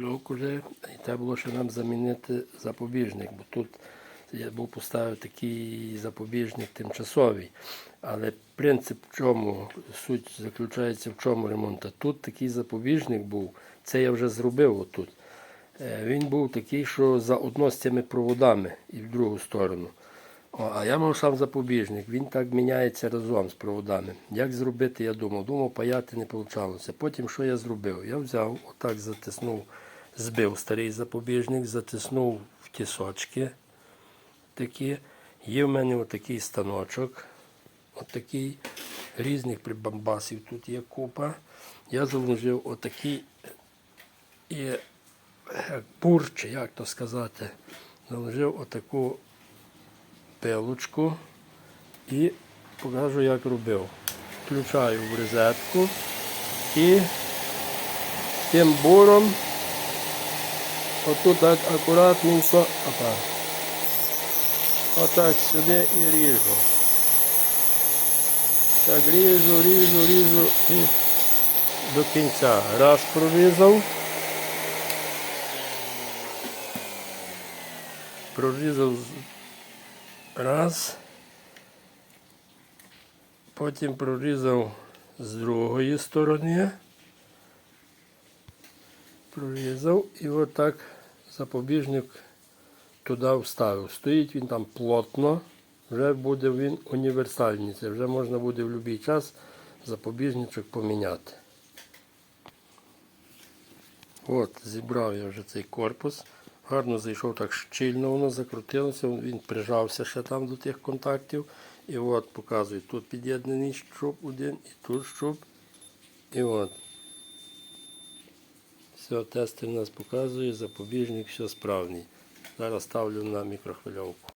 мікрохвильовку вже, і треба було ще нам замінити запобіжник, бо тут я був поставив такий запобіжник тимчасовий. Але принцип в чому, суть заключається в чому ремонту. Тут такий запобіжник був, це я вже зробив отут. Е, Він був такий, що заодно з цими проводами і в другу сторону. А я мав сам запобіжник, він так міняється разом з проводами. Як зробити, я думав. Думав, паяти не вийшло. Потім що я зробив? Я взяв, отак затиснув, збив старий запобіжник, затиснув в тісочки такі. Є в мене отакий станочок. Отакий. Різних прибамбасів тут є купа. Я заложив отакий і як пур, чи як то сказати, заложив отаку пилочку і покажу, як робив. Включаю в розетку і тим буром отут так акуратненько опа, отак сюди і ріжу. Так ріжу, ріжу, ріжу і до кінця. Раз прорізав. Прорізав раз. Потім прорізав з другої сторони. Прорізав і отак запобіжник туди вставив. Стоїть він там плотно, вже буде він універсальний. Вже можна буде в будь-який час запобіжничок поміняти. От, зібрав я вже цей корпус. Гарно зайшов так щільно, воно закрутилося, він прижався ще там до тих контактів. І от показую, тут під'єднаний щуп один і тут щуп. І от. Все, тести в нас показує, запобіжник, все справний. Зараз ставлю на мікрохвильовку.